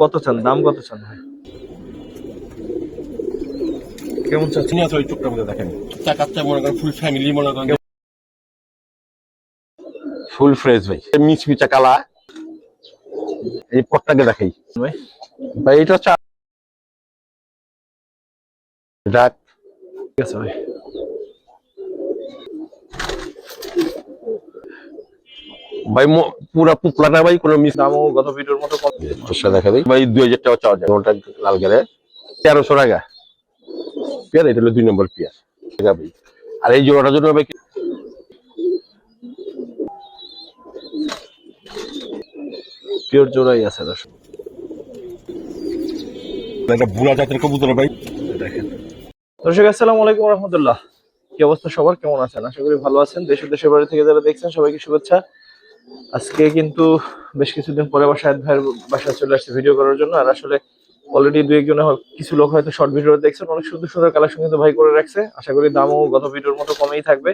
কত চান? দাম কত চান ভাই? কেমন চাচ্ছেন আছে ওই চোখটার মধ্যে দেখেন। চার কাচ্চা মনে করেন ফুল ফ্যামিলি মনে করেন। ফুল ফ্রেশ ভাই। মিচ মিচা কালা। এই পটটাকে দেখাই। ভাই? ভাই এটা হচ্ছে এটা ঠিক আছে ভাই। ভাই মো- পুরা পুতলাটা ভাই কোনো মিস দামও গত ভিডিওর মতো কম। দেখা দিই ভাই দুই হাজার টাকা চাওয়া যায় ওটা লাল গেলে। তেরোশো টাকা। পেয়ার এটা হলো দুই নম্বর পেয়ার। ঠিক আছে আর এই জোড়াটার জন্য ভাই কি- পিওর জোড়াই আছে দর্শক। বুড়া জাতের কবুতর ভাই। দেখেন। দর্শক আসসালামু আলাইকুম রহমতুল্লাহ। কি অবস্থা সবার? কেমন আছেন? আশা করি ভালো আছেন। দেশ ও দেশের বাড়ি থেকে যারা দেখছেন সবাইকে শুভেচ্ছা। আজকে কিন্তু বেশ কিছুদিন পরে আবার শাহেদ ভাইয়ের বাসায় চলে আসছে ভিডিও করার জন্য। আর আসলে অলরেডি দুই একজনে কিছু লোক হয়তো শর্ট ভিডিও দেখছেন অনেক সুন্দর সুন্দর কালেকশন কিন্তু ভাই করে রাখছে। আশা করি দামও গত ভিডিওর মতো কমেই থাকবে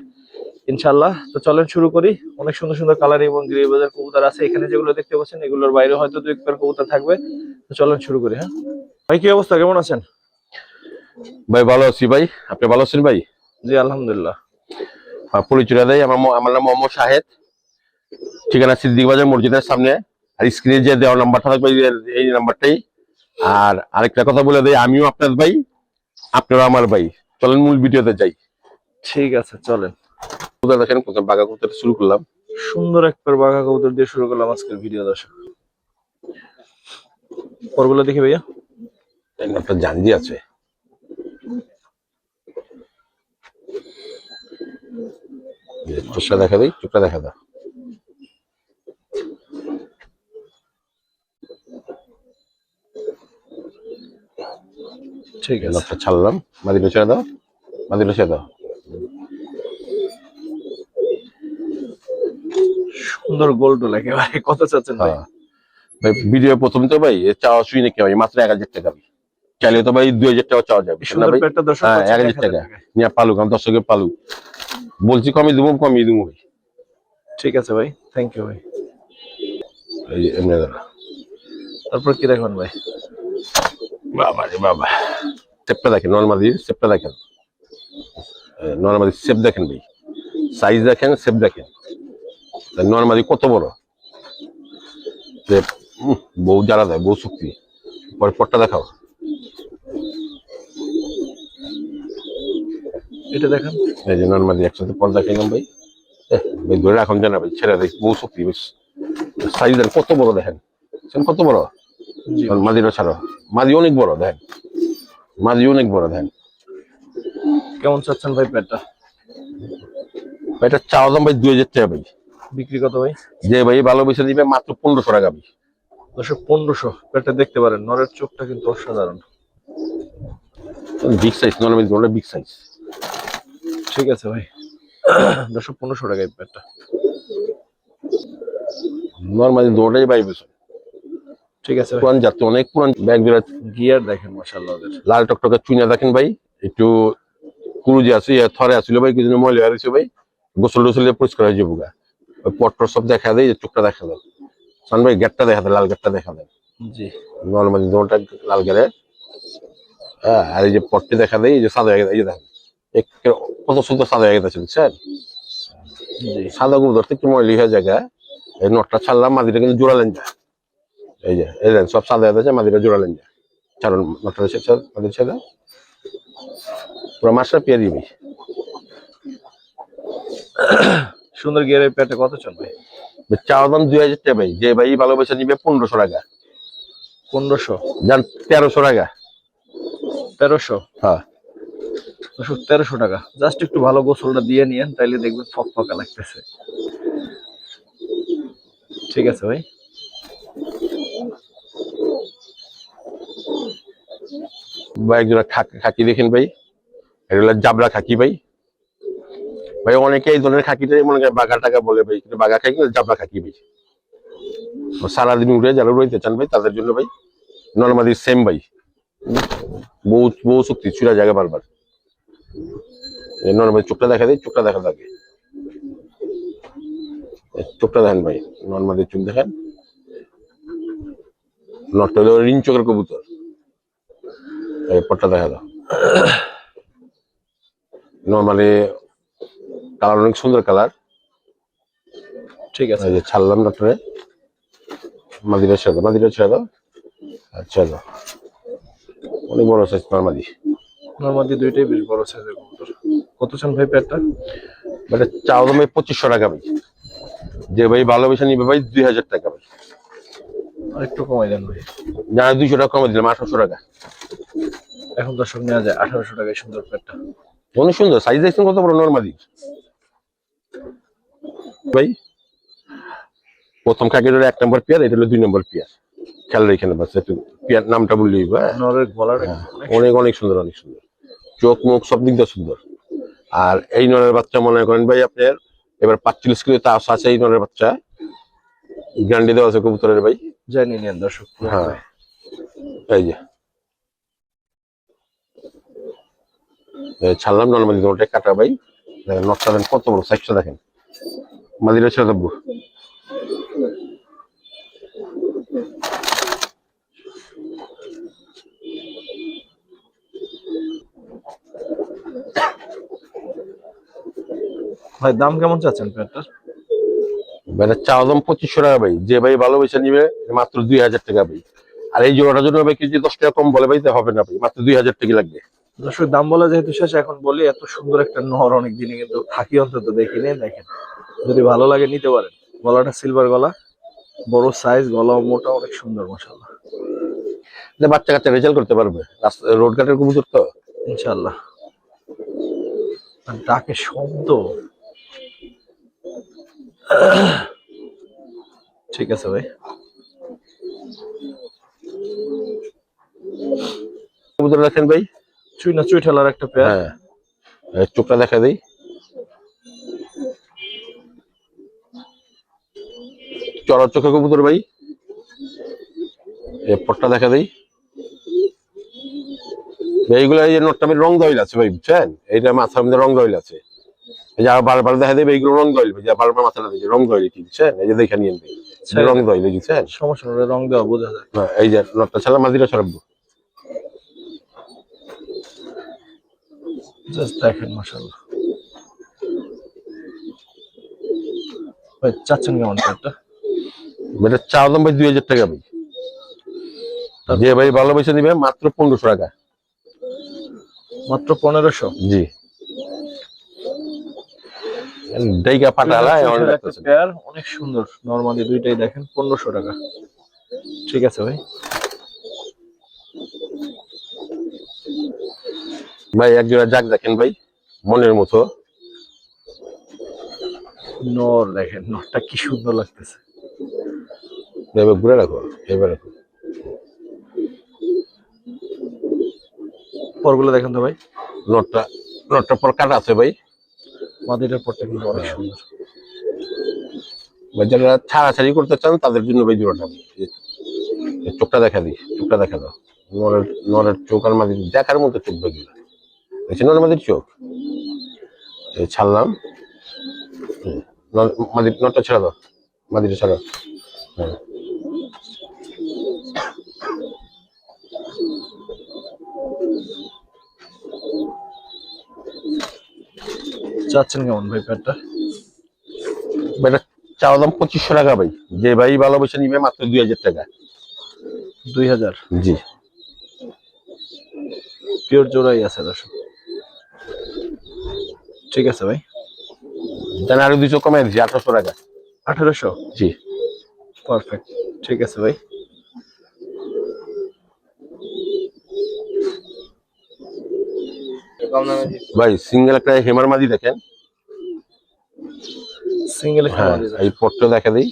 ইনশাল্লাহ তো চলেন শুরু করি। অনেক সুন্দর সুন্দর কালার এবং গ্রিবাজার কবুতর আছে এখানে যেগুলো দেখতে পাচ্ছেন এগুলোর বাইরে হয়তো দুই একবার কবুতর থাকবে। তো চলেন শুরু করি হ্যাঁ? ভাই কি অবস্থা? কেমন আছেন? ভাই ভালো আছি ভাই। আপনি ভালো আছেন ভাই? জি আলহামদুলিল্লাহ। পরিচয় দেয় আমার আমার নাম মোহাম্মদ শাহেদ। ঠিকানা সিদ্দিক বাজার মসজিদের সামনে। আর স্ক্রিনে যে দেওয়া নাম্বারটা থাকবে এই- নাম্বারটাই আর আরেকটা কথা বলে দেয় আমিও আপনার ভাই আপনারা আমার ভাই। চলেন মূল ভিডিওতে যাই। ঠিক আছে চলেন। কোথায় দেখেন? প্রথম বাঘা করতে শুরু করলাম। সুন্দর একবার বাঘা কবুতর দিয়ে শুরু করলাম আজকের ভিডিও দর্শক। পরগুলো দেখি ভাইয়া। একটা জাঞ্জি আছে। চোখটা দেখা দিই চোখটা দেখা দাও। ঠিক আছে। ছাড়লাম। মাদিটা ছেড়ে দাও। মাদিটা ছেড়ে দাও। সুন্দর গোল্ড একেবারে কত চাচ্ছেন ভাই? হ্যাঁ। ভাই ভিডিও প্রথম তো ভাই চাওয়া শুই নাকি ভাই? মাত্র এক হাজার টাকা চাইলে তো ভাই দুই হাজার টাকা চাওয়া যাবে ভাই। হ্যাঁ এক হাজার টাকা। নিয়ে পালুক আমি দর্শকের পালুক। বলছি কমিয়ে দেবো কমিয়ে দেবো ভাই। ঠিক আছে ভাই থ্যাংক ইউ ভাই। এই এমনি দাঁড়া তারপর কি দেখবেন ভাই? বাবা রে বাবা। সেপটা দেখেন নর্মালি সেপটা দেখেন। নর্মালি সেপ দেখেন ভাই। সাইজ দেখেন সেপ দেখেন। নর্মালি কত বড়? বউ যারা দেয় বউ শক্তি। পরে পটটা দেখাও। এটা দেখেন। এই যে নর্মালি একসাথে পর্দা খাইলাম ভাই। ভাই ধরে রাখুন জানা ভাই ছেড়ে দেয় বউ শক্তি বেশ। সাইজ দেখেন কত বড় দেখেন? কত বড়? মাদিটা ছাড়ো মাদি অনেক বড় দেখেন। মাদি অনেক বড় দেখেন। কেমন চাচ্ছেন ভাই পেটটা এটা চাওয়া দাম ভাই দুই হাজার টাকা ভাই। বিক্রি কত ভাই? যে ভাই ভালো ভালোবেসে দিবে মাত্র পনেরোশো টাকা ভাই। দর্শক পনেরোশো। পেটটা দেখতে পারেন নরের চোখটা কিন্তু অসাধারণ। বিগ সাইজ নর্মাল ওটা বিগ সাইজ ঠিক আছে ভাই। দর্শক পনেরোশো টাকায় পেটটা নর্মালি দৌড়াই ভাই বেশি ঠিক আছে পুরান যাত্রা অনেক পুরান ব্যাগ বিরাট গিয়ার দেখেন ওদের। লাল টকটকে চুইনা দেখেন ভাই একটু কুরুজি আছে ইয়ে থরে আসছিল ভাই কিছু ময়লা হারিয়েছে ভাই। গোসল টোসল পরিষ্কার হয়ে যাব গা। ওই পট্টর সব দেখা দেয় চোখটা দেখা দেয়। সান ভাই গেটটা দেখা দেয় লাল গেটটা দেখা দেয়। জি। নর্মালি দৌড়টা লাল গেলে হ্যাঁ আর এই যে পট্টি দেখা দেয় এই যে সাদা হয়ে গেছে এই যে দেখেন। কত সুন্দর সাদা হয়ে গেছে বুঝছেন? সাদা গুলো ধরতে একটু ময়লি হয়ে জায়গা এই নটটা ছাড়লাম মাদিটা কিন্তু জোড়ালেন যা এই যে এই দেন সব সাদা গেছে মাদিটা জোড়ালেন যা ছাড়ুন নটটা ছেড়ে মাদির ছেড়ে দাও। পুরো মাসটা পেয়ে দিবি। সুন্দর গিয়ারের পেটে কত চান ভাই? দাম দুই হাজার টাকা ভাই। যে ভাই ভালোবাসা নিবে পনেরোশো টাকা। পনেরোশো? যান তেরোশো টাকা। তেরোশো? হ্যাঁ। তেরোশো টাকা। জাস্ট একটু ভালো গোসলটা দিয়ে নিয়েন তাইলে দেখবেন ফক ফকা লাগতেছে। ঠিক আছে ভাই। বা একজোড়া খাকি দেখেন ভাই। এগুলো জাবরা খাকি ভাই। ভাই, অনেকে এই ধরনের খাকিটাই মনে করে বাঘা টাকা বলে ভাই, কিন্তু বাঘা খাকি জাবরা খাকি ভাই। সারাদিন উঠে যারা রইতে চান ভাই, তাদের জন্য ভাই, নর্মালি সেম ভাই। বউ বউ শক্তি চুরা জায়গা বারবার। নর্মালি চোখটা দেখা দেয়, চোখটা দেখা থাকে চোখটা দেখেন ভাই, নর্মালি চোখ দেখেন। নটটা হলো রিং চোখের কবুতর। এই পটটা দেখা দাও। নর্মালি কালার অনেক সুন্দর কালার ঠিক আছে। এই যে ছাড়লাম ডক্টরে মাদিরা ছেড়ে দাও মাদিরা ছেড়ে দাও। আচ্ছা দাও। অনেক বড় সাইজ নর্মালি নর্মালি দুইটাই বেশ বড় সাইজের কবুতর। কত চান ভাই পেয়ারটা মানে চাও দামে পঁচিশশো টাকা ভাই। যে ভাই ভালোবেসে নিবে ভাই দুই হাজার টাকা ভাই। একটু কমাই দেন ভাই। যারা দুইশো টাকা কমে দিলাম আঠারোশো টাকা। এখন দর্শক নেওয়া যায় আঠারোশো টাকায় সুন্দর পেয়ারটা অনেক সুন্দর সাইজ দেখছেন কত বড়? নর্মালি ভাই প্রথম কাকের হলো এক নম্বর পেয়ার এটা হলো দুই নম্বর পেয়ার। খেয়াল রেখে নেবা একটু পেয়ার নামটা বললেই হ্যাঁ? নরের অনেক অনেক অনেক সুন্দর অনেক সুন্দর। চোখ মুখ সব দিক দিয়ে সুন্দর। আর এই নরের বাচ্চা মনে করেন ভাই আপনার এবার পাঁচচল্লিশ কিলো তা আছে এই নরের বাচ্চা। গ্যারান্টি দেওয়া আছে কবুতরের ভাই। জানি নেন দর্শক হ্যাঁ। এই যে। ছাড়লাম নর্মালি ওটা কাটা ভাই। দেখেন নটটা দেখেন কত বড় সাইজটা দেখেন। মাদিরা ছেড়ে দেবো ভাই দাম কেমন চাচ্ছেন পেয়ারটার এটা চাওয়া দাম পঁচিশশো টাকা ভাই। যে ভাই ভালোবেসে নিবে মাত্র দুই হাজার টাকা ভাই। আর এই জোড়াটার জন্য ভাই কিছু দশ টাকা কম বলে ভাই তা হবে না ভাই মাত্র দুই হাজার টাকা লাগবে। দর্শক দাম বলা যেহেতু শেষ এখন বলি এত সুন্দর একটা নহর অনেক দিনে কিন্তু থাকি অন্তত দেখিনি দেখেন। যদি ভালো লাগে নিতে পারেন। গলাটা সিলভার গলা বড় সাইজ গলা মোটা অনেক সুন্দর মশাল্লাহ যে বাচ্চা কাচ্চা রেজাল্ট করতে পারবে। রোড ঘাটের কবুতর তো। ইনশাল্লাহ আর ডাকে শব্দ। ঠিক আছে ভাই। কবুতর রাখেন ভাই চুই না চুই ঠেলার একটা পেয়ার হ্যাঁ চোখটা দেখা দেই। চড়ার চোখে কবুতর ভাই। এই পটটা দেখা দেই। এইগুলা এই নোটটা রং দইল আছে ভাই, বুঝছেন? এইটা মাথার মধ্যে রং দইল আছে। যে বারবার দেখা দেবে এইগুলো রং দইল যে বারবার রং দইল কি বুঝছেন এই যে দেখে নিয়েন ভাই রং। দইল সমস্যা রং দেওয়া বোঝা যায়। হ্যাঁ, এই যে নোটটা ছাড়া মাদিরা ছড়াবো। জাস্ট দেখেন মাশাল্লাহ ভাই চাচ্ছেন কেমন পেয়ারটা এটা চাওয়া দাম ভাই দুই হাজার টাকা ভাই। যে ভাই ভালোবেসে নিবে মাত্র পনেরোশো টাকা। মাত্র পনেরোশো? জি। ডাইকা পাটালা এমন লাগতেছে পেয়ার অনেক সুন্দর। নরমালি দুইটাই দেখেন পনেরোশো টাকা। ঠিক আছে ভাই? ভাই এক জোড়া জাগ দেখেন ভাই মনের মতো। নর দেখেন নরটা কি সুন্দর লাগতেছে। এবার ঘুরে রাখো এবার রাখো। পরগুলো দেখেন তো ভাই। নটটা নটটা পর কাটা আছে ভাই। মাদিটার পরটা কিন্তু অনেক সুন্দর। ভাই, যারা ছাড়াছাড়ি করতে চান, তাদের জন্য ভাই জোড়াটা চোখটা দেখা দিই, চোখটা দেখা দাও। নরের নরের চোখ আর মাদির দেখার মতো চোখ বেগুলো দেখছি নরের মাদির চোখ? ছাড়লাম। মাদির নটটা ছাড়া দাও। মাদিরটা ছাড়া হ্যাঁ। চাচ্ছেন কেমন ভাই পেয়ারটা এটা চাওয়া দাম পঁচিশশো টাকা ভাই। যে ভাই ভালোবেসে নিবে মাত্র দুই হাজার টাকা। দুই হাজার? জি। পিওর জোড়াই আছে দর্শক। ঠিক আছে ভাই। জানা আরও দুশো কমাই দিচ্ছি আঠারোশো টাকা। আঠারোশো? জি। পারফেক্ট ঠিক আছে ভাই। ভাই সিঙ্গেল একটা হেমার মাদি দেখেন। সিঙ্গেল হ্যাঁ এই পটটা দেখা দিই।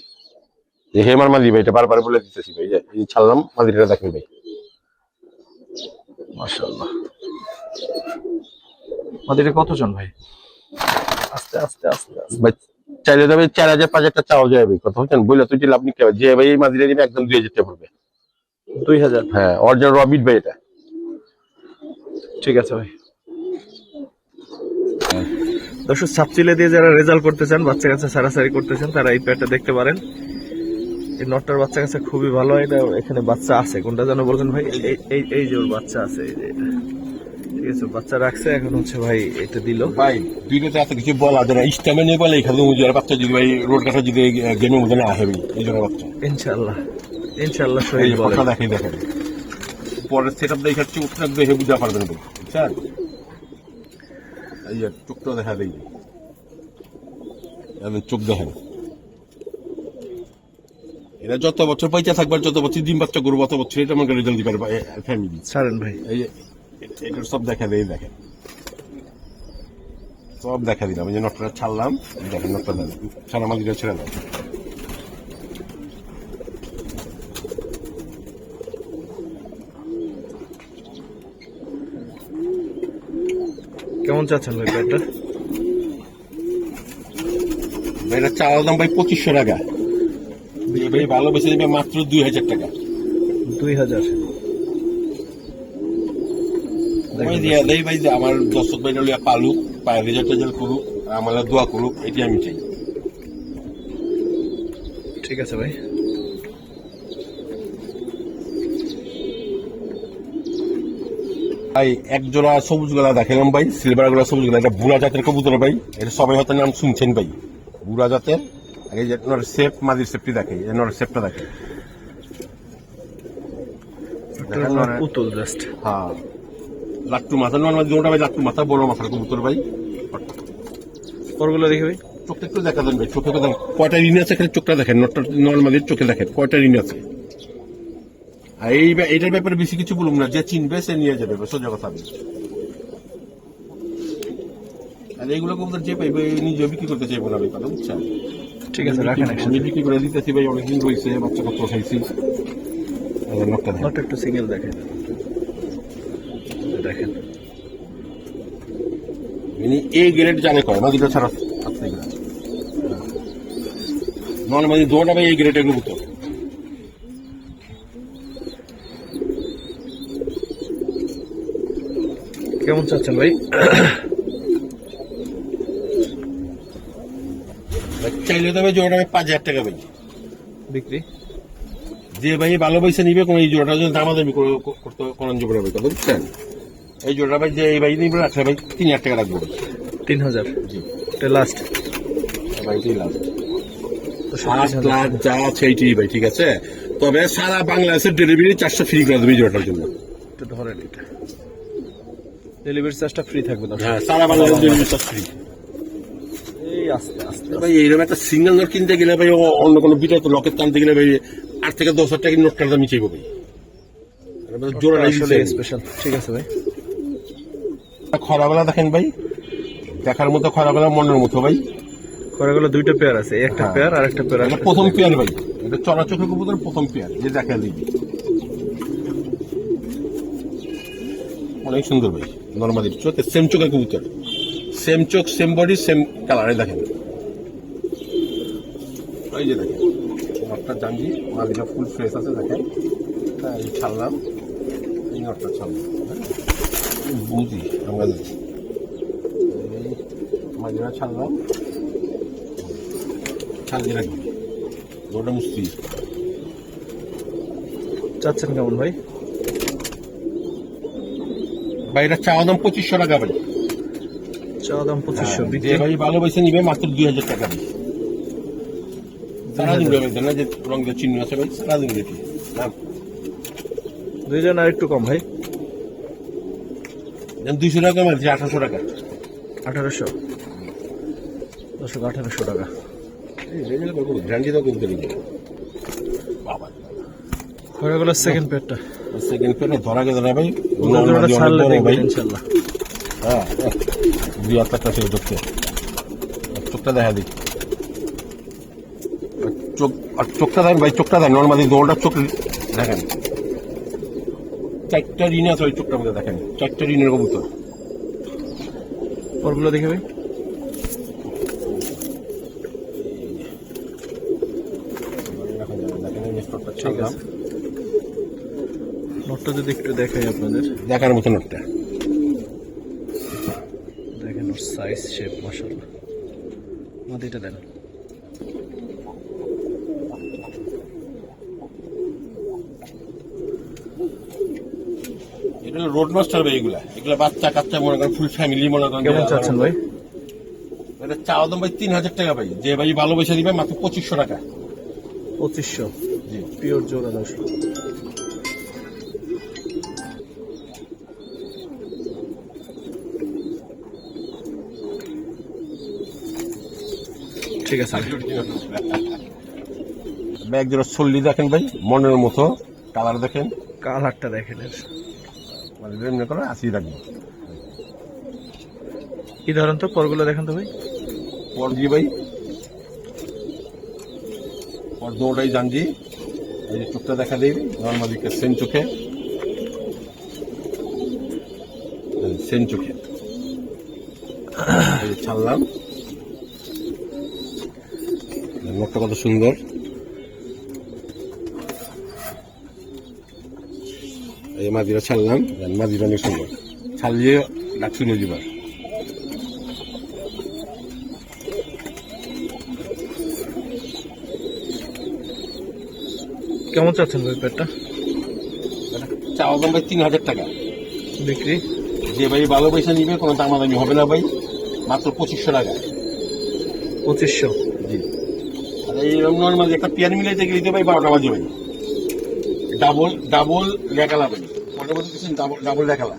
এই হেমার মাদি ভাই এটা বারবার বলে দিতেছি ভাই যে এই ছাড়লাম মাদিটা দেখেন ভাই। মাশাআল্লাহ। মাদিটা কতজন ভাই? আস্তে আস্তে আস্তে ভাই চাইলে যাবে চার হাজার পাঁচ হাজার কথা বলছেন? বললে তুই লাভ নিতে যে ভাই এই মাদিটা দিবে একদম দুই হাজার টাকা পড়বে। দুই হাজার? হ্যাঁ অরিজিনাল রবিট ভাই এটা। ঠিক আছে ভাই। দর্শক সাপচিলে দিয়ে যারা রেজাল্ট করতে চান বাচ্চা কাচ্চা সারাসারি করতে চান তারা এই প্যাডটা দেখতে পারেন। এই নটটার বাচ্চা কাছে খুবই ভালো এটা এখানে বাচ্চা আছে। কোনটা যেন বলছেন ভাই? এই এই যে ওর বাচ্চা আছে এই যে এটা। ঠিক আছে বাচ্চা রাখছে এখন হচ্ছে ভাই এটা দিল। ভাই দুইটাতে এত কিছু বলা ইস্টামে বলে এখানে বাচ্চা যদি ভাই রোড কাটা যদি গেমের মধ্যে না এই জন্য বাচ্চা। দেখেন পরের সেট আপ দেখে চোখটা দেখে বুঝতে পারবেন এই যে চোখটা দেখা দেই। চোখ দেখেন এরা যত বছর পয়সা থাকবে যত বছর ডিম বাচ্চা করব অত বছর এটা আমাকে রেজাল্ট দিবে ফ্যামিলি ভাই। এই এটা সব দেখা দেয় দেখেন। সব দেখা দিলাম। এই যে নটটা ছাড়লাম দেখেন নটটা ছাড়া মাঝিটা ছেড়ে দাও। কেমন চাচ্ছেন ভাই প্যাটটা এটা চাওয়ার দাম ভাই পঁচিশশো টাকা। ভাই ভালো বেশি দেবে মাত্র দুই হাজার টাকা। দুই হাজার। ভাই যে আমার দর্শক ভাই লিয়া পালুক পায়ে রেজাল্ট টেজাল্ট করুক আমার দোয়া করুক এটি আমি চাই। ঠিক আছে ভাই। ভাই এক জোড়া সবুজ গোলা দেখালাম ভাই সিলভার গোলা সবুজ গোলা এটা বুড়া জাতের কবুতর ভাই এটা সবাই হয়তো নাম শুনছেন ভাই। বুড়া জাতের আগে যে নর সেফ মাদির সেফটি দেখে এই নর সেফটা দেখে। পুতুল জাস্ট হ্যাঁ। লাট্টু মাথা নর্মাল দুটা ভাই লাট্টু মাথা বড় মাথার কবুতর ভাই। পরগুলো দেখে ভাই। চোখটা একটু দেখা দেন ভাই চোখে কয়টা ঋণ আছে এখানে চোখটা দেখেন নটটা নর্মালি চোখে দেখেন কয়টা ঋণ আছে? এই এইটার ব্যাপারে বেশি কিছু বলুন না। যে চিনবে সে নিয়ে যাবে সোজা কথা আর এইগুলো কবুতর যে পাইবে নিজে বিক্রি করতে চাইব না ভাই বুঝছেন? ঠিক আছে রাখেন আমি বিক্রি করে দিতেছি ভাই অনেকদিন রয়েছে বাচ্চা কত খাইছি। নটটা একটু সিঙ্গেল দেখেন। দেখেন। ইনি এই গ্রেড জানে করে না দুটো ছাড়া গ্রেড নর্মালি দুটা ভাই এই গ্রেডের কবুতর কেমন চাচ্ছেন ভাই চাইলে তবে জোড়াটা আমি পাঁচ হাজার টাকা পাই বিক্রি? যে ভাই ভালো পয়সা নিবে কোন এই জোড়াটা যদি দামাদামি করে- করতে করেন জোড়া ভাই কথা বুঝছেন? এই জোড়া ভাই যে এই ভাই নিবে রাখলে ভাই তিন হাজার টাকা রাখব। তিন হাজার? জি। এটা লাস্ট ভাই লাখ সাত লাখ যা আছে এইটি ভাই ঠিক আছে? তবে সারা বাংলাদেশের ডেলিভারি চারশো ফ্রি করে দেবে জোড়াটার জন্য। ধরেন এটা। ডেলিভারি চার্জটা ফ্রি থাকবে হ্যাঁ সারা বাংলাদেশের ডেলিভারি চার্জ ফ্রি এই আস্তে আস্তে ভাই এইরকম একটা সিঙ্গেল নোট কিনতে গেলে ভাই অন্য কোনো বিটা লকেট টানতে গেলে ভাই আট থেকে দশ হাজার টাকা নোটটার দামই চাইব ভাই। জোড়া স্পেশাল ঠিক আছে ভাই। খরাবেলা দেখেন ভাই দেখার মতো খরাবেলা মনের মতো ভাই। খরাগুলো দুইটা পেয়ার আছে একটা হ্যাঁ। পেয়ার আর একটা পেয়ার প্রথম পেয়ার ভাই এটা চলাচলের কবুতর প্রথম পেয়ার যে দেখা দিবি। অনেক সুন্দর ভাই। নর্মালি চোখে সেম চোখের কবুতর। সেম চোখ সেম বডি সেম কালারে দেখেন। এই যে দেখেন, নটটা জাঙ্গি মালিকা ফুল ফ্রেশ আছে, দেখেন। হ্যাঁ এই ছাড়লাম, এই নটটা ছাড়লাম হ্যাঁ? বুঝি, আমরা এই মালিকা ছাড়লাম। ছাড়ি রাখবি ওটা মুস্তি চাচ্ছেন কেমন ভাই? বাইরে চাওয়া দাম পঁচিশশো টাকা ভাই। চাওয়া দাম পঁচিশশো যে বিক্রি ভাই ভালোবেসে নিবে মাত্র দুই হাজার টাকা দিই সারাদিন দেবে না যে রং দিয়ে চিহ্ন আছে ভাই সারাদিন দেখি। দুইজন আর একটু কম ভাই। দুইশো টাকা মারছি আঠারোশো টাকা। আঠারোশো। দশক আঠারোশো টাকা। গ্যারান্টি তো করতে দিবে বাবা। খরাগুলো সেকেন্ড পেয়ারটা সেকেন্ড পেলে ধরা গেছে না ভাই ভাই হ্যাঁ দুই হাজার টাকা ছিল চোখটা চোখটা দেখা দিই। চোখ আর চোখটা দেন ভাই চোখটা দেন। নর্মালি দোলটা চোখ দেখেন। চারটা ঋণ আছে ওই চোখটার মধ্যে দেখেন। চারটা ঋণের কবুতর। পরগুলো দেখে ভাই। যদি একটু দেখাই আপনাদের। দেখার মতন একটা দেখেন ওর সাইজ শেপ মাসাল্লাহ মাটিটা দেন। এগুলো রোড মাস্টার ভাই এগুলা। এগুলা বাচ্চা কাচ্চা মনে করেন ফুল ফ্যামিলি মনে করেন কেমন চাচ্ছেন ভাই? এটা চাওয়া ভাই তিন হাজার টাকা ভাই। যে ভাই ভালোবেসে দিবে মাত্র পঁচিশশো টাকা। পঁচিশশো। জি। পিওর জোড়া দশ। ঠিক আছে ব্যাগ জোড়া চল্লি দেখেন ভাই মনের মতো কালার দেখেন। কালারটা দেখেন মানে এমনি করে আসি রাখব কি ধরেন তো পরগুলো দেখেন তো ভাই? পর জি ভাই। পর দৌড়াই জানজি। এই যে চোখটা দেখা দেই নর্মালিকে সেন চোখে। সেন চোখে। ছাড়লাম। মুখটা কত সুন্দর। এই মাদিরা ছাড়লাম মাদিরা অনেক সুন্দর। ছাড়িয়ে ডাকছু নিয়ে যাবার। কেমন চাচ্ছেন ভাই পেটটা? চাওয়া দাম ভাই তিন হাজার টাকা। বিক্রি? যে ভাই ভালো পয়সা নিবে কোনো দামাদামি হবে না ভাই। মাত্র পঁচিশশো টাকা। পঁচিশশো। এই নর্মালি একটা পিয়ান মিলাইতে গেলে তো ভাই বারোটা বাজে ভাই ডাবল ডাবল লেখালা ভাই মনে বলতে কিছু ডাবল ডাবল লেখালা।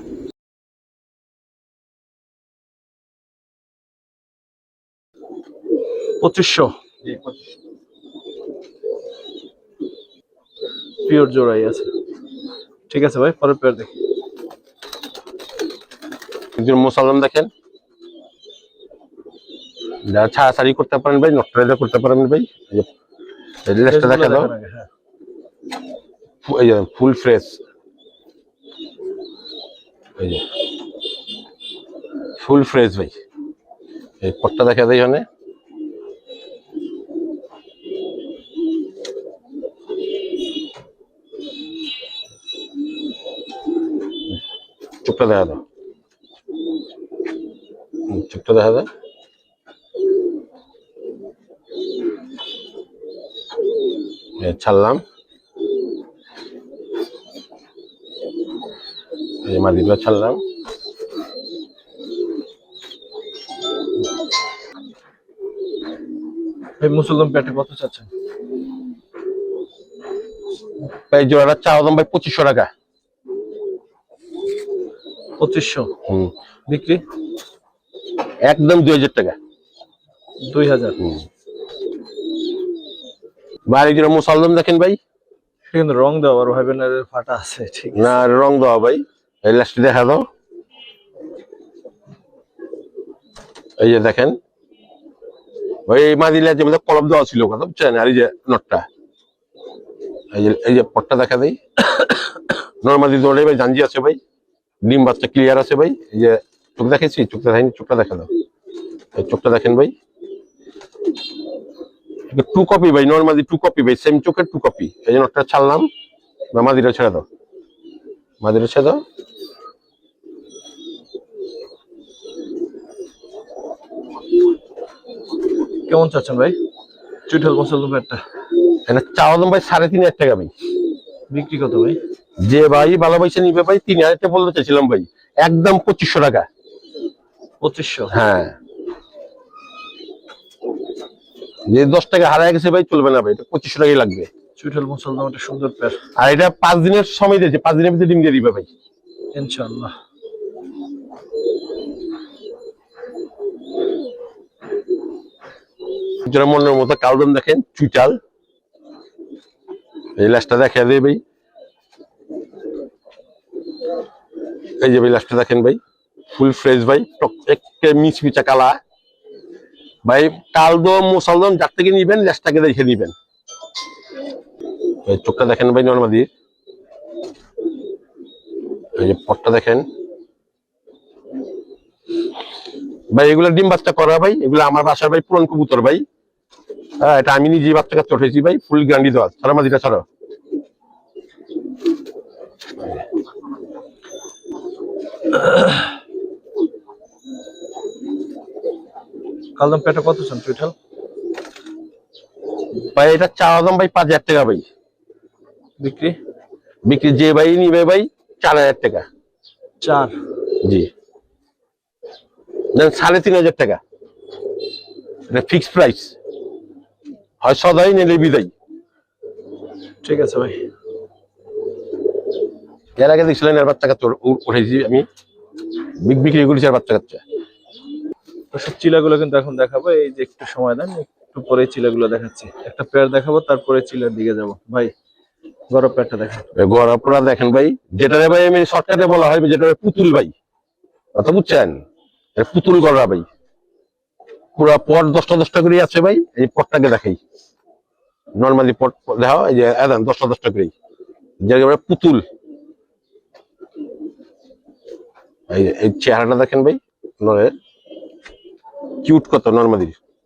পঁচিশশো। পিওর জোড়াই আছে। ঠিক আছে ভাই পরের পেয়ার দেখি। একজন মুসালম দেখেন। যারা ছাড়াছাড়ি করতে পারেন ভাই নটরাইজা করতে পারেন ভাই। যে- যে লেজটা দেখা দাও। হ্যাঁ। এই যে ফুল ফ্রেশ। এই যে ফুল ফ্রেশ ভাই। এই পটটা দেখা দেয় এখানে। চোখটা দেখা দাও। চোখটা দেখা দাও। ছাড়লাম। এই যে মাদিগুলো ছাড়লাম। মুসলমান পেটে কত চাচ্ছেন এই জোড়াটা চাওয়া দাম ভাই পঁচিশশো টাকা। পঁচিশশো? হুম। বিক্রি? একদম দুই হাজার টাকা। দুই হাজার। হুম। বাড়ি জোড়া মুসালদম দেখেন ভাই। কিন্তু রং দেওয়া আর ভাই ফাটা আছে ঠিক না রং দেওয়া ভাই। এই লাস্টে দেখা দাও। এই যে দেখেন। ওই মাদিলা যে মধ্যে কলম দেওয়া ছিল কথা বুঝছেন? আর এই যে নটটা এই যে এই যে পটটা দেখা দেই। নর্মালি দৌড়ে ভাই জাঞ্জি আছে ভাই। ডিম বাচ্চা ক্লিয়ার আছে ভাই। এই যে চোখ দেখেছি চোখটা দেখেনি চোখটা দেখা দাও। এই চোখটা দেখেন ভাই। টু কপি ভাই নর্মালি টু কপি ভাই সেম চোখের টু কপি এই যে নটটা ছাড়লাম ছেড়ে দাও। ছেড়ে দাও। কেমন চাচ্ছেন ভাই? চুইঠাল এটা চাওয়া দাম ভাই সাড়ে তিন হাজার টাকা ভাই। বিক্রি কত ভাই? যে ভাই ভালো পয়সা নিবে ভাই তিন হাজার টাকা বলতে চাইছিলাম ভাই। একদম পঁচিশশো টাকা। পঁচিশশো? হ্যাঁ। যে দশ টাকা হারায় গেছে ভাই চলবে না ভাই এটা পঁচিশশো টাকাই লাগবে। চুইঠাল মুসলমান একটা সুন্দর পেয়ার। আর এটা পাঁচ দিনের সময় দিয়েছে পাঁচ দিনের ভিতরে ডিম দিয়ে দিবে ভাই। ইনশাআল্লাহ। যারা মনের মতো কালদম দেখেন চুইটাল। এই লাশটা দেখা দেবে ভাই। এই যে ভাই লাশটা দেখেন ভাই ফুল ফ্রেশ ভাই টক একে মিচমিচা কালা ভাই কালদম মুসলদম যার থেকে নিবেন ল্যাসটাকে দেখে নিবেন। চোখটা দেখেন ভাই নর্মাদি এই যে পটটা দেখেন। ভাই, এগুলো ডিম বাচ্চা করা ভাই, এগুলো আমার বাসার ভাই, পুরন কবুতর ভাই। হ্যাঁ এটা আমি নিজে বাচ্চা কাচ্চা উঠেছি ভাই, ফুল গ্যান্ডি দেওয়া ছাড়া মাদিটা, ছাড়ো। কালদম পেটে কত চান চুইঠাল ভাই এটা চাওয়া দাম ভাই পাঁচ হাজার টাকা ভাই। বিক্রি? বিক্রি যে ভাই নিবে ভাই চার হাজার টাকা। চার? জি। দেন সাড়ে তিন হাজার টাকা। এটা ফিক্সড প্রাইস হয় সদাই নিলে বিদায়। ঠিক আছে ভাই। এর আগে দেখছিলেন এর বাচ্চা কাচ্চা উঠেছি আমি। বিগ বিক্রি করেছি আর বাচ্চা কাচ্চা। দর্শক চিলাগুলো কিন্তু এখন দেখাবো। এই যে একটু সময় দেন, একটু পরে চিলাগুলো দেখাচ্ছি। একটা পেয়ার দেখাবো, তারপরে চিলার দিকে যাব। ভাই, গরম পেয়ারটা দেখেন। গড়াপড়া দেখেন ভাই, যেটা ভাই আমি শর্টকাটে বলা হয়, যেটা পুতুল ভাই। কথা বুঝছেন? পুতুল গড়া ভাই। পুরা পট দশটা দশটা করে আছে ভাই, এই পটটাকে দেখাই। নর্মালি পট, দেখাও, এই যে এদান দশটা দশটা করে যেটা পুতুল। এই চেহারাটা দেখেন ভাই, নরের। কিউট কত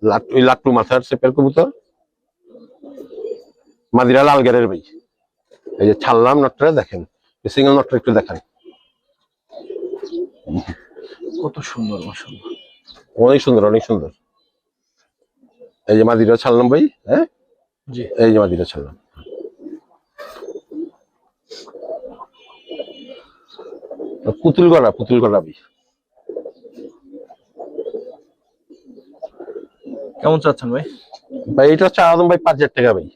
লাট্টু ওই লাট্টু মাথার সেপের কবুতর? মাদিরা লাল গেরের ভাই। এই যে ছাড়লাম নটটা দেখেন। সিঙ্গেল নটটা একটু দেখান। কত সুন্দর অনেক সুন্দর অনেক সুন্দর। এই যে মাদিরা ছাড়লাম ভাই হ্যাঁ? জি। এই যে মাদিরা ছাড়লাম। পুতুল গড়া পুতুল গড়া ভাই। কেমন চাচ্ছেন ভাই? ভাই এটা হচ্ছে আদম ভাই পাঁচ হাজার টাকা ভাই।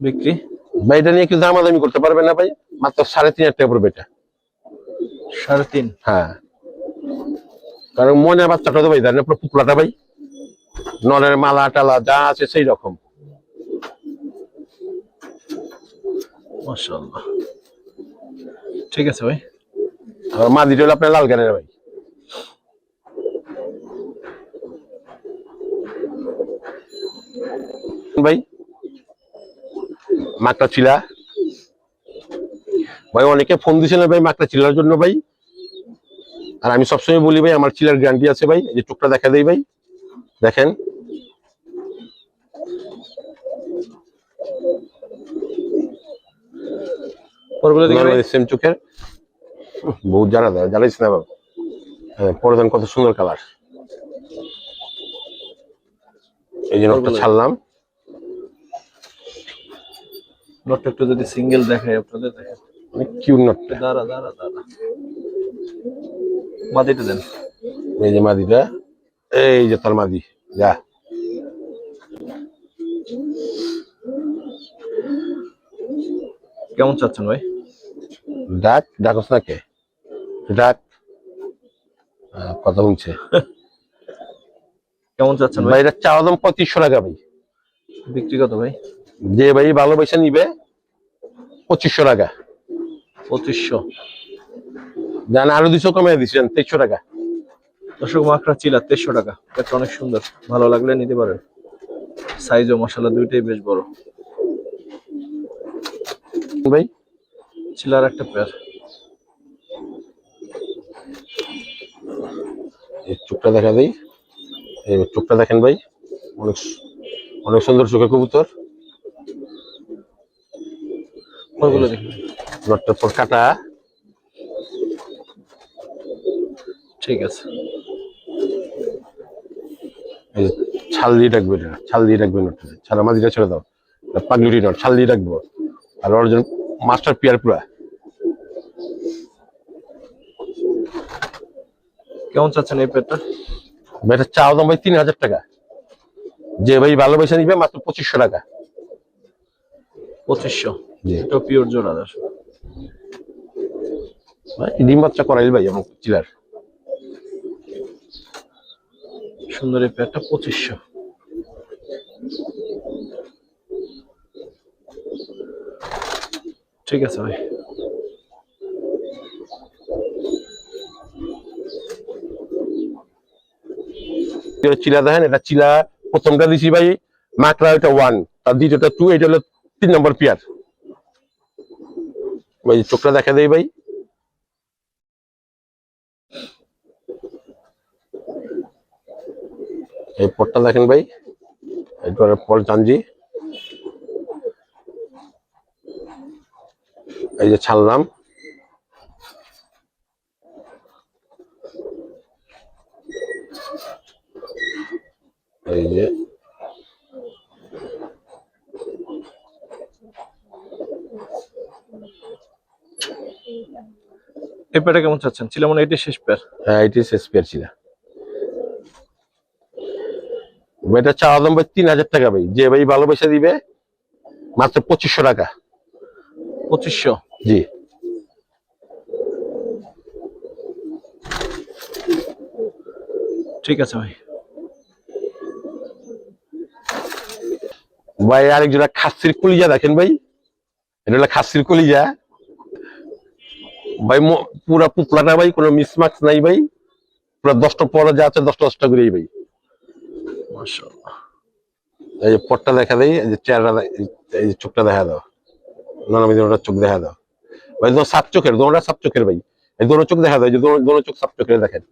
বিক্রি? ভাই এটা নিয়ে কিছু দামাদামি করতে পারবেন না ভাই। মাত্র সাড়ে তিন হাজার টাকা পড়বে এটা। সাড়ে তিন? হ্যাঁ। কারণ মনে বাচ্চাটা তো ভাই জানেন পুরো পুতলাটা ভাই। নলের মালা টালা যা আছে সেই রকম। মাশাআল্লাহ। ঠিক আছে ভাই। আর মাদিটা হলো আপনার লাল গানের ভাই। ভাই? মাকড়া চিলা। ভাই অনেকে ফোন দিয়েছিলেন ভাই মাকড়া চিলার জন্য ভাই। আর আমি সবসময় বলি ভাই আমার চিলার গ্যারান্টি আছে ভাই। এই যে টুকটা দেখা দেই ভাই। দেখেন। সেম চোখের। বহুত জানা দেয় জানাইছি না বাবা। হ্যাঁ পরে দেন কত সুন্দর কালার এই যে ছাড়লাম। নটটা একটু যদি সিঙ্গেল দেখাই আপনাদের? দেখেন অনেক কিউট নটটা দাঁড়া দাঁড়া দাঁড়া। মাদিটা দেন। এই যে মাদিটা এই যে তোর মাদি যা। কেমন চাচ্ছেন ভাই? ডাক ডাকস না কে ডাক। কথা শুনছে। কেমন চাচ্ছেন ভাই? ভাই এটা চাওয়া দাম পঁচিশশো টাকা ভাই। বিক্রি কত ভাই? যে ভাই ভালোবাসা নিবে পঁচিশশো টাকা। পঁচিশশো। জান আরও দুশো কমে দিচ্ছেন তেইশশো টাকা। দর্শক মাকড়া চিলা তেরোশো টাকা। এটা অনেক সুন্দর। ভালো লাগলে নিতে পারেন। সাইজ ও মশলা দুইটাই বেশ বড়। ভাই? চিলার একটা পেয়ার এই চোখটা দেখা দেই। এই চোখটা দেখেন ভাই। অনেক অনেক সুন্দর চোখের কবুতর। পরগুলো দেখি। পর কাটা। ঠিক আছে। এই ছাল দিয়ে ছাল দিয়ে ছাড়া দাও। পাগলুটি নট ছাল দিয়ে রাখব আর অর্জন মাস্টার পিয়ার পুরা। কেমন চাচ্ছেন এই ভাই এটা চাও দাম ভাই তিন হাজার টাকা। যে ভাই ভালোবাসা নিবে মাত্র পঁচিশশো টাকা। পঁচিশশো। এটা পিওর জোড়া ভাই, ডিম বাচ্চা করাইল ভাই আমার চিলার সুন্দর এই পেয়ারটা পঁচিশশো। ঠিক আছে ভাই। চিলা দেখেন এটা চিলা। প্রথমটা দিছি ভাই মাকড়া এটা ওয়ান আর দ্বিতীয়টা টু এটা হলো তিন নম্বর পিয়ার। ভাই, চোখটা দেখা দেয় ভাই। এই পটটা দেখেন ভাই এরপরে পল চাঞ্জি এই যে ছাড়লাম এই যে এই পেয়ারটা কেমন চাচ্ছেন? ছিল মনে এটি শেষ পেয়ার। হ্যাঁ এটি শেষ পেয়ার ছিল। এটা চাওয়া দাম ভাই তিন হাজার টাকা ভাই। যে ভাই ভালোবাসা দিবে মাত্র পঁচিশশো টাকা। পঁচিশশো? জি। ঠিক আছে ভাই। ভাই আরেক জোড়া খাসির কলিজা দেখেন ভাই। এটা হলো খাসির কলিজা। ভাই পুরা পুতলাটা ভাই কোনো মিসমার্কস নাই ভাই। পুরা দশটা পরে যা আছে দশটা দশটা করেই ভাই। এই যে পটটা দেখা দেয় এই যে চেহারা এই যে চোখটা দেখা দাও। নানা ওটা চোখ দেখা দাও। ভাই তোমার সাত চোখের দোনোটা সাত চোখের ভাই। এই দোনো চোখ দেখা দেয় যে দোনো দোনো চোখ সাত চোখের দেখেন।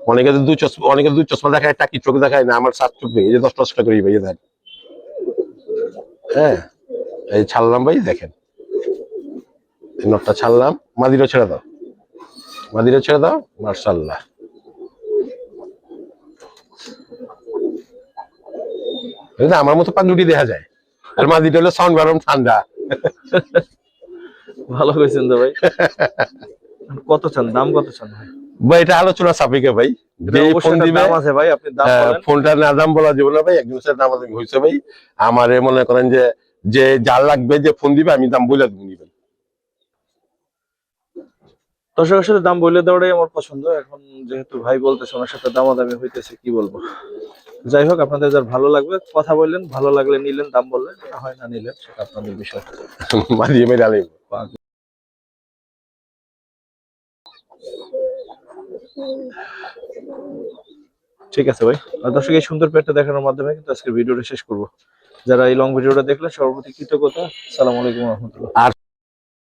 অনেকে দুই চশমা অনেকে দুই চশমা দেখায় টাকি চোখ দেখায় না আমার সাত চোখ এই যে দশটা দশটা করেই ভাই দেখেন। হ্যাঁ এই ছাড়লাম ভাই দেখেন। নটটা ছাড়লাম। মাদিরও ছেড়ে দাও। মাদিরও ছেড়ে দাও মার্শাল্লাহ আমার মতো পাঞ্জুটি দেখা যায়। আর মাদিটা হলো সাউন্ড গরম ঠান্ডা। ভালো করেছেন তো ভাই। কত চান? দাম কত চান ভাই? ভাই এটা আলোচনা সাপেক্ষে ভাই। যে এটা অবশ্যই ফোন একটা দিবে আছে ভাই আপনি দাম হ্যাঁ, বলেন। ফোনটা না দাম বলা যাবে না ভাই একজন সাথে দাম হয়েছে ভাই। আমার মনে করেন যে যে যার লাগবে যে ফোন দিবে আমি দাম বলে দেবো ভাই দর্শকের সাথে দাম বলে দেওয়াটাই আমার পছন্দ। এখন যেহেতু ভাই বলতেছে ওনার সাথে দামাদামি হইতেছে কি বলব? যাই হোক আপনাদের যার ভালো লাগবে কথা বললেন ভালো লাগলে নিলেন দাম বললেন না হয় না নিলেন সেটা আপনাদের বিষয়। মেরে ঠিক আছে ভাই। আর দর্শক এই সুন্দর পেটটা দেখানোর মাধ্যমে কিন্তু আজকের ভিডিওটা শেষ করব। যারা এই লং ভিডিওটা দেখলেন সর্বপ্রতি কৃতজ্ঞতা। সালাম আলাইকুম রহমতুল্লাহ।